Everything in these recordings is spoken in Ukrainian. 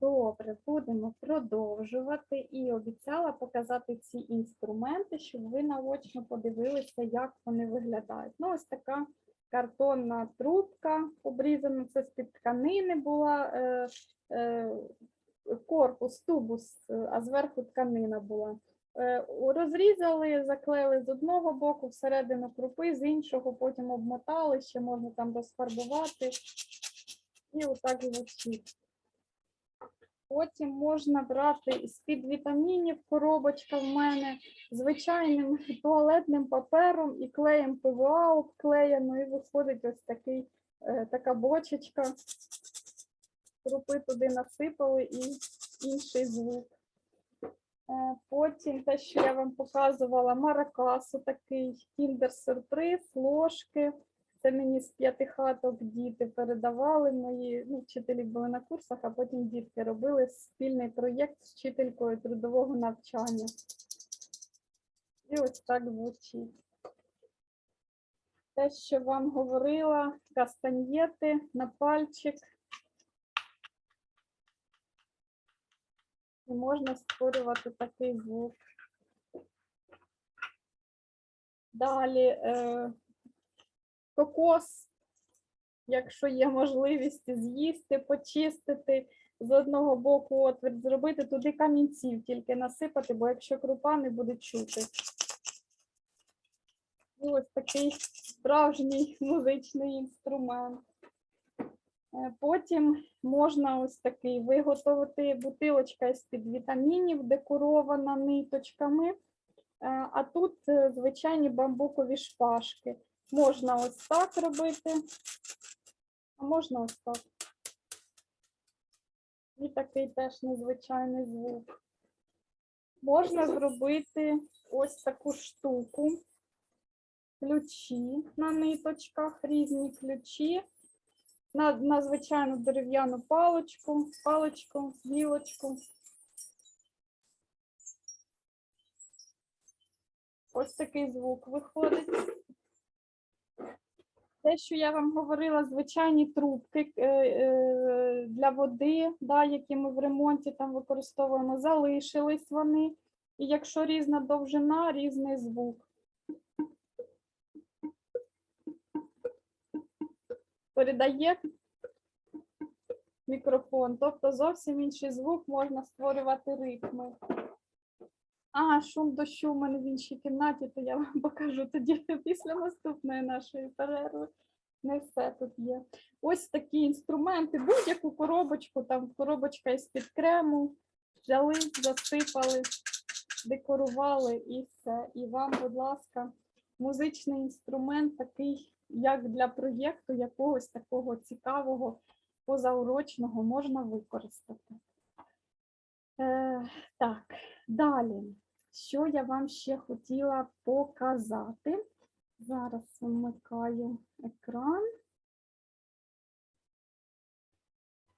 Добре, будемо продовжувати і обіцяла показати ці інструменти, щоб ви наочно подивилися, як вони виглядають. Ну, ось така картонна трубка обрізана, це з-під тканини була е, е, корпус, тубус, е, а зверху тканина була. Е, Розрізали, заклеїли з одного боку, всередину крупи, з іншого, потім обмотали, ще можна там розфарбувати. І отак звучить. Потім можна брати з-під вітамінів коробочка в мене звичайним туалетним папером і клеєм ПВА обклеєно, і виходить ось такий, е, така бочечка. Крупи туди насипали і інший звук. Е, Потім те, що я вам показувала, маракасу такий кіндер-сюрприз, ложки. Це мені з п'яти хаток діти передавали. Мої ну, вчителі були на курсах, а потім дітки робили спільний проєкт з вчителькою трудового навчання. І ось так звучить. Те, що вам говорила, кастаньєти на пальчик. І можна створювати такий звук. Далі е, кокос, якщо є можливість з'їсти, почистити з одного боку отвір, зробити туди камінців, тільки насипати, бо якщо крупа не буде чути. Ось такий справжній музичний інструмент. Е, Потім можна ось такий виготовити бутилочка з-під вітамінів, декорована ниточками. Е, А тут е, звичайні бамбукові шпажки. Можна ось так робити, а можна ось так. І такий теж незвичайний звук. Можна зробити ось таку штуку. Ключі на ниточках, різні ключі. На, на звичайну дерев'яну паличку, паличку, гілочку. Ось такий звук виходить. Те, що я вам говорила, звичайні трубки е, е, для води, да, які ми в ремонті там використовуємо, залишились вони. І якщо різна довжина, різний звук. Передає мікрофон, тобто зовсім інший звук можна створювати ритми. А, шум дощу в мене в іншій кімнаті, то я вам покажу тоді після наступної нашої перерви. Не все тут є. Ось такі інструменти, будь-яку коробочку, там коробочка із-під крему, взяли, засипали, декорували і все. І вам, будь ласка, музичний інструмент такий, як для проєкту якогось такого цікавого, позаурочного можна використати. Е, так, далі. Що я вам ще хотіла показати? Зараз вмикаю екран.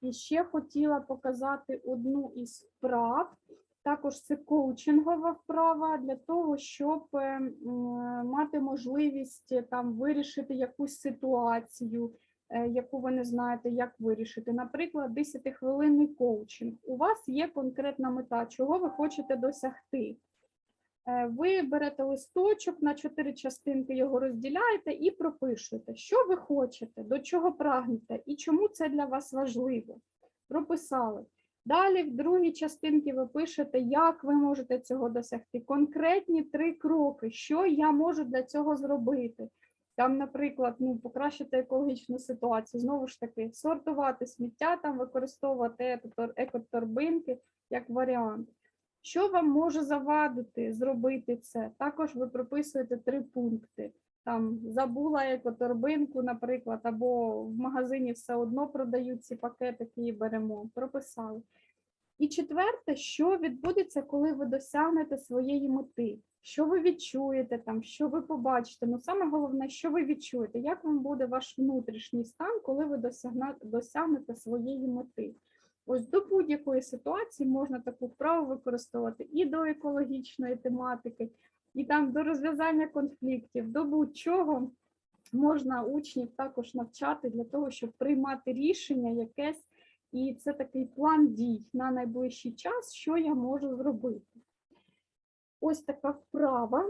І ще хотіла показати одну із вправ. Також це коучингова вправа для того, щоб е, мати можливість е, там вирішити якусь ситуацію, яку ви не знаєте, як вирішити. Наприклад, 10-хвилинний коучинг. У вас є конкретна мета, чого ви хочете досягти. Е, Ви берете листочок на чотири частинки, його розділяєте і пропишете, що ви хочете, до чого прагнете і чому це для вас важливо. Прописали. Далі в другій частинці ви пишете, як ви можете цього досягти. Конкретні три кроки, що я можу для цього зробити. Там, наприклад, ну, покращити екологічну ситуацію, знову ж таки, сортувати сміття, там використовувати екоторбинки як варіант. Що вам може завадити зробити це? Також ви прописуєте три пункти. Там забула екоторбинку, наприклад, або в магазині все одно продають ці пакетики і беремо. Прописали. І четверте, що відбудеться, коли ви досягнете своєї мети? Що ви відчуєте там, що ви побачите? Ну саме головне, що ви відчуєте, як вам буде ваш внутрішній стан, коли ви досягнете своєї мети? Ось до будь-якої ситуації можна таку вправу використовувати і до екологічної тематики, і там до розв'язання конфліктів, до будь-чого можна учнів також навчати для того, щоб приймати рішення якесь і це такий план дій на найближчий час, що я можу зробити. Ось така вправа.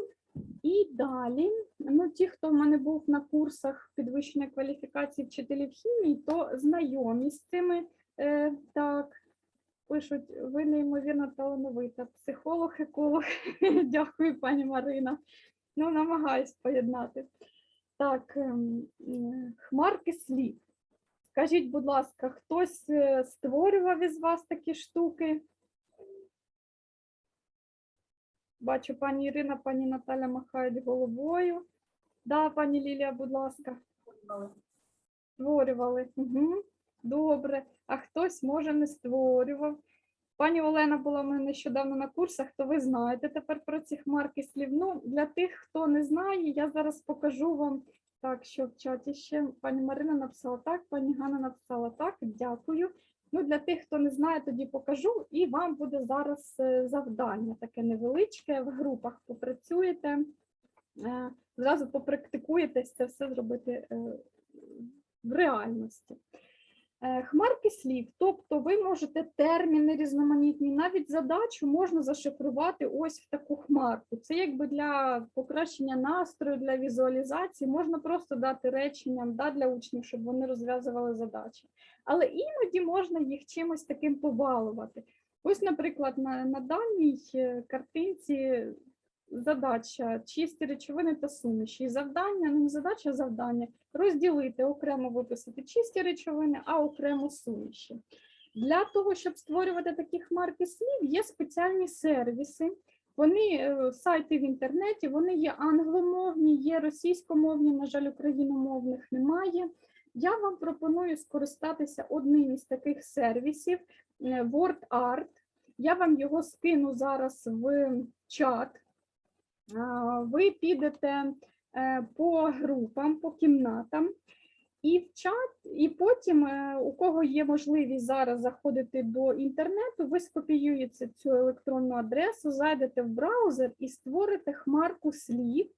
І далі, ну, ті, хто в мене був на курсах підвищення кваліфікації вчителів хімії, то знайомі з цими. Е, так, пишуть, ви неймовірно талановита. Психолог, еколог. Дякую, пані Марина. Ну, намагаюсь поєднати. Так, м, хмарки слів. Скажіть, будь ласка, хтось е, створював із вас такі штуки? Бачу, пані Ірина, пані Наталя махають головою. Да, пані Лілія, будь ласка. Створювали. Угу. Добре. А хтось, може, не створював. Пані Олена була в мене нещодавно на курсах, то ви знаєте тепер про ці хмарки слів. Ну, для тих, хто не знає, я зараз покажу вам так, що в чаті ще пані Марина написала так, пані Ганна написала так. Дякую. Ну, для тих, хто не знає, тоді покажу, і вам буде зараз е, завдання таке невеличке. В групах попрацюєте, е, зразу попрактикуєтесь це все зробити е, в реальності. Е, Хмарки слів, тобто ви можете терміни різноманітні, навіть задачу можна зашифрувати ось в таку хмарку. Це якби для покращення настрою, для візуалізації, можна просто дати реченням да, для учнів, щоб вони розв'язували задачі. Але іноді можна їх чимось таким побалувати. Ось, наприклад, на, на даній е, картинці задача чисті речовини та суміші. І завдання, ну задача, завдання розділити, окремо виписати чисті речовини, а окремо суміші. Для того, щоб створювати такі хмарки слів, є спеціальні сервіси. Вони е, сайти в інтернеті, вони є англомовні, є російськомовні, на жаль, україномовних немає. Я вам пропоную скористатися одним із таких сервісів е, WordArt. Я вам його скину зараз в чат. Ви підете е, по групам, по кімнатам. І в чат, і потім, е, у кого є можливість зараз заходити до інтернету, ви скопіюєте цю електронну адресу, зайдете в браузер і створите хмарку слів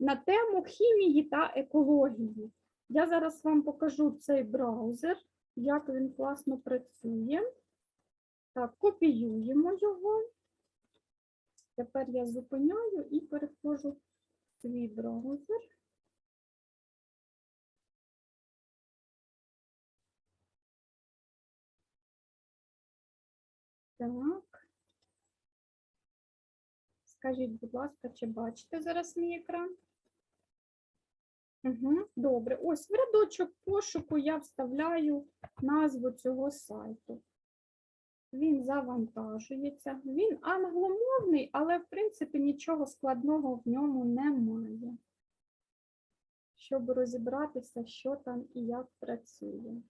на тему хімії та екології. Я зараз вам покажу цей браузер, як він класно працює. Так, копіюємо його. Тепер я зупиняю і переходжу в свій браузер. Так. Скажіть, будь ласка, чи бачите зараз мій екран? Угу, добре. Ось в рядочок пошуку я вставляю назву цього сайту. Він завантажується. Він англомовний, але, в принципі, нічого складного в ньому немає. Щоб розібратися, що там і як працює.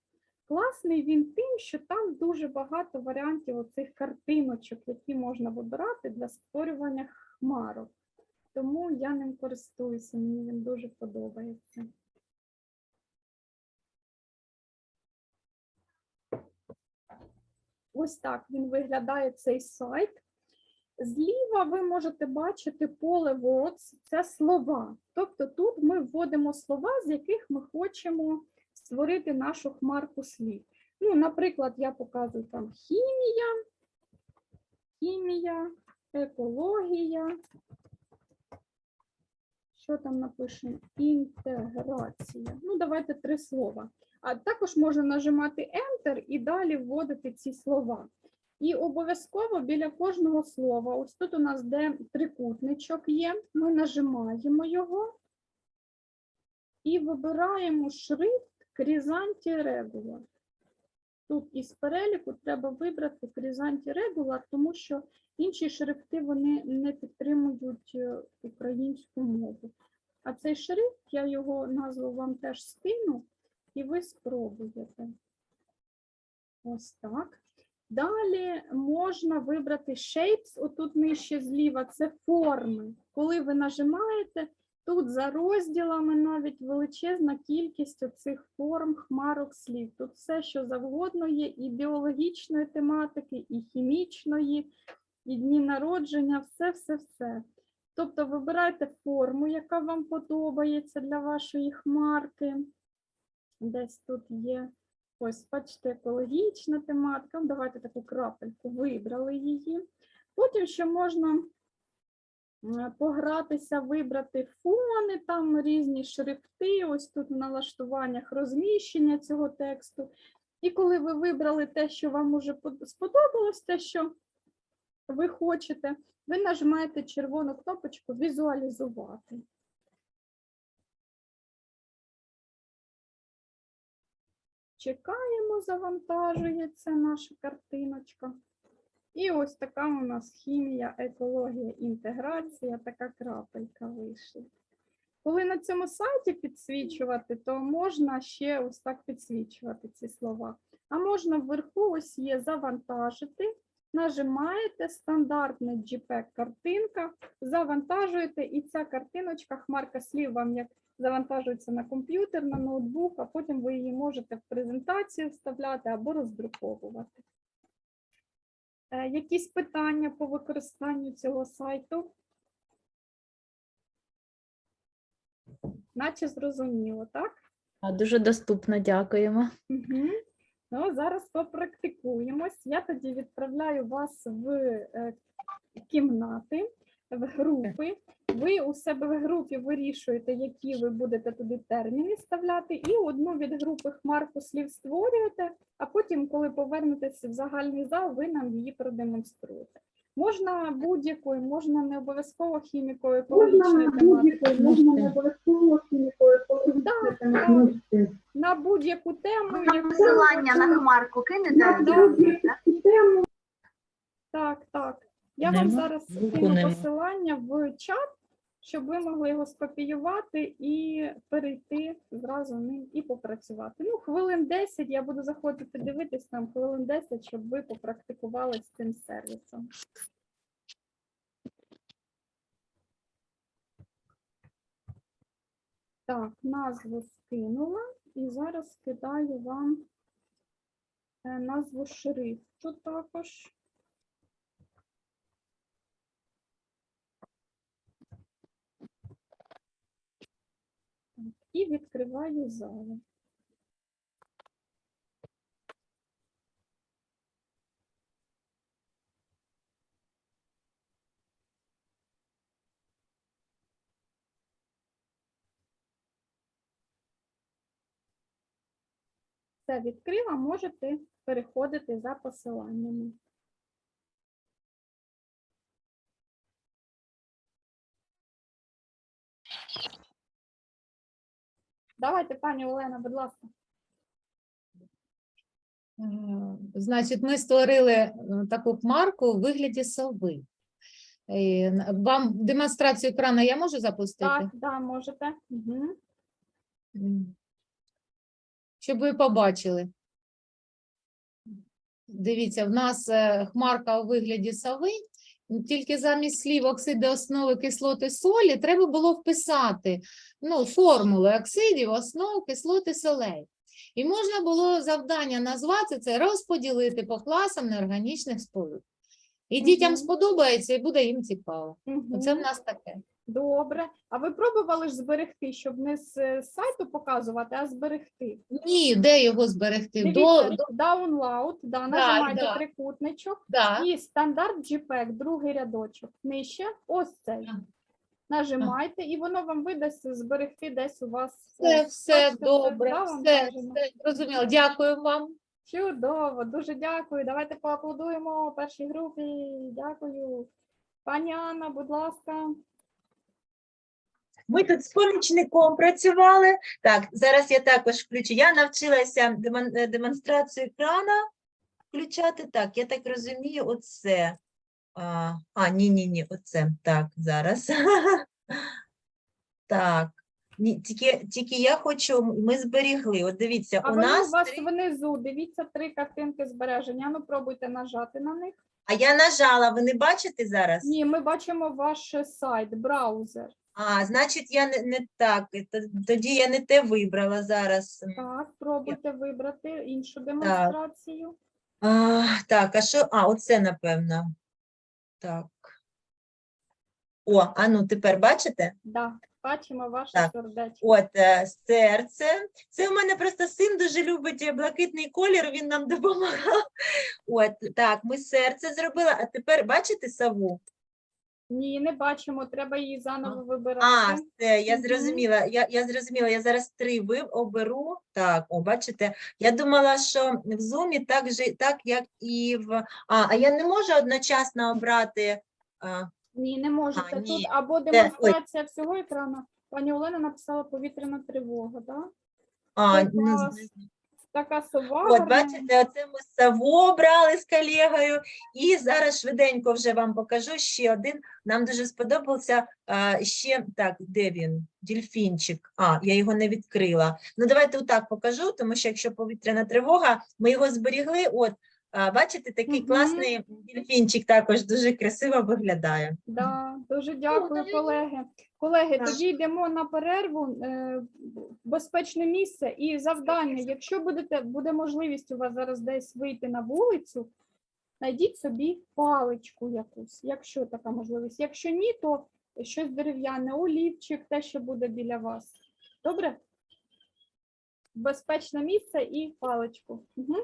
Класний він тим, що там дуже багато варіантів оцих картиночок, які можна вибирати для створювання хмарок. Тому я ним користуюся, мені він дуже подобається. Ось так він виглядає цей сайт. Зліва ви можете бачити поле words – це слова. Тобто тут ми вводимо слова, з яких ми хочемо створити нашу хмарку слів. Ну, наприклад, я показую там хімія, хімія, екологія. Що там напишемо? Інтеграція. Ну, давайте три слова. А також можна нажимати Enter і далі вводити ці слова. І обов'язково біля кожного слова, ось тут у нас де трикутничок є, ми нажимаємо його і вибираємо шрифт Крізанті Regular. Тут із переліку треба вибрати Крізанті Regular, тому що інші шрифти вони не підтримують е, українську мову. А цей шрифт, я його назву вам теж скину, і ви спробуєте. Ось так. Далі можна вибрати Shapes, отут нижче зліва, це форми. Коли ви нажимаєте, тут за розділами навіть величезна кількість оцих форм, хмарок слів. Тут все, що завгодно є, і біологічної тематики, і хімічної, і дні народження, все-все-все. Тобто вибирайте форму, яка вам подобається для вашої хмарки. Десь тут є Ось, бачите, екологічна тематика. Давайте таку крапельку вибрали її. Потім ще можна погратися, вибрати фони, там різні шрифти, ось тут в налаштуваннях розміщення цього тексту. І коли ви вибрали те, що вам уже под- сподобалось, те, що ви хочете, ви нажимаєте червону кнопочку Візуалізувати. Чекаємо, завантажується наша картиночка. І ось така у нас хімія, екологія, інтеграція, така крапелька вийшла. Коли на цьому сайті підсвічувати, то можна ще ось так підсвічувати ці слова. А можна вверху ось є завантажити, нажимаєте стандартна JPEG-картинка, завантажуєте, і ця картиночка, хмарка слів вам як завантажується на комп'ютер, на ноутбук, а потім ви її можете в презентацію вставляти або роздруковувати. Е, Якісь питання по використанню цього сайту? Наче зрозуміло, так? Дуже доступно, дякуємо. Угу. Ну, зараз попрактикуємось. Я тоді відправляю вас в е, кімнати, в групи. Ви у себе в групі вирішуєте, які ви будете туди терміни вставляти, і одну від групи хмарку слів створюєте, а потім, коли повернетеся в загальний зал, ви нам її продемонструєте. Можна будь-якою, можна не обов'язково хімікою, екологічною тематикою. можна не обов'язково хімікою, так. можете. На будь-яку тему, яку посилання на хмарку кинете? Да, Тему Так, так. Я вам зараз кину посилання в чат, щоб ви могли його скопіювати і перейти зразу ним і попрацювати. Ну, хвилин 10 я буду заходити дивитись там хвилин 10, щоб ви попрактикували з цим сервісом. Так, назву скинула і зараз скидаю вам е, назву шрифту також. І відкриваю залу. Все відкрила, можете переходити за посиланнями. Давайте, пані Олена, будь ласка. Е, Значить, ми створили е, таку хмарку у вигляді сови. Е, Вам демонстрацію екрану я можу запустити? Так, да, можете. Угу. Щоб ви побачили. Дивіться, в нас е, хмарка у вигляді сови, тільки замість слів оксиди основи кислоти солі треба було вписати ну, формули оксидів, основ кислоти солей. І можна було завдання назвати це розподілити по класам неорганічних сполук. І дітям сподобається, і буде їм цікаво. Оце в нас таке. Добре. А ви пробували ж зберегти, щоб не з е, сайту показувати, а зберегти? Ні, де його зберегти? Дивіться, до, download, да, нажимаєте да. трикутничок да. і стандарт JPEG, другий рядочок. Нижче, ось цей. Ага. Нажимайте, і воно вам видасть зберегти десь у вас. Все, е, все бачите, добре, все, все зрозуміло. Дякую вам. Чудово, дуже дякую. Давайте поаплодуємо першій групі. Дякую. Пані Анна, будь ласка. Ми тут з помічником працювали. Так, зараз я також включу. Я навчилася е, демонстрацію екрана включати. Так, я так розумію, оце. А, а ні, ні, ні, оце. Так, зараз. Так. Ні, тільки, тільки я хочу, ми зберігли. От дивіться, А у воно нас у вас три- внизу. Дивіться три картинки збереження. Ну, пробуйте нажати на них. а я нажала, ви не бачите зараз? Ні, ми бачимо ваш сайт, браузер. А, значить, я не, не так. т- Тоді я не те вибрала зараз. Так, пробуйте вибрати іншу демонстрацію. А, так, а що? А, оце, напевно. Так. О, а ну тепер бачите? Да. Бачимо ваше Так. сердечко. От е, серце. Це в мене просто син дуже любить е, блакитний колір, він нам допомагав. От так, ми серце зробили, а тепер бачите сову? Ні, не бачимо, треба її заново вибирати. А, все, я зрозуміла. Я, я зрозуміла. Я зараз три ви оберу. Так, о, бачите. Я думала, що в зумі так же, так як і в. А, а я не можу одночасно обрати. А, Ні, не можете. Тут ні. або ой. демонстрація всього екрану. Пані Олена написала повітряна тривога, так? а, Це не клас. Така сова. От, бачите, оце ми сову брали з колегою, і зараз швиденько вже вам покажу ще один. Нам дуже сподобався а, ще так, де він? Дільфінчик. А, я його не відкрила. Ну, давайте отак покажу, тому що якщо повітряна тривога, ми його зберігли. От, а, бачите, такий Мгм. класний дільфінчик також дуже красиво виглядає. Да, дуже дякую, колеги. Колеги, Так. тоді йдемо на перерву е, в безпечне місце і завдання. Якщо будете, буде можливість у вас зараз десь вийти на вулицю, знайдіть собі паличку якусь, якщо така можливість. Якщо ні, то щось дерев'яне, олівчик, те, що буде біля вас. Добре? Безпечне місце і паличку. Угу.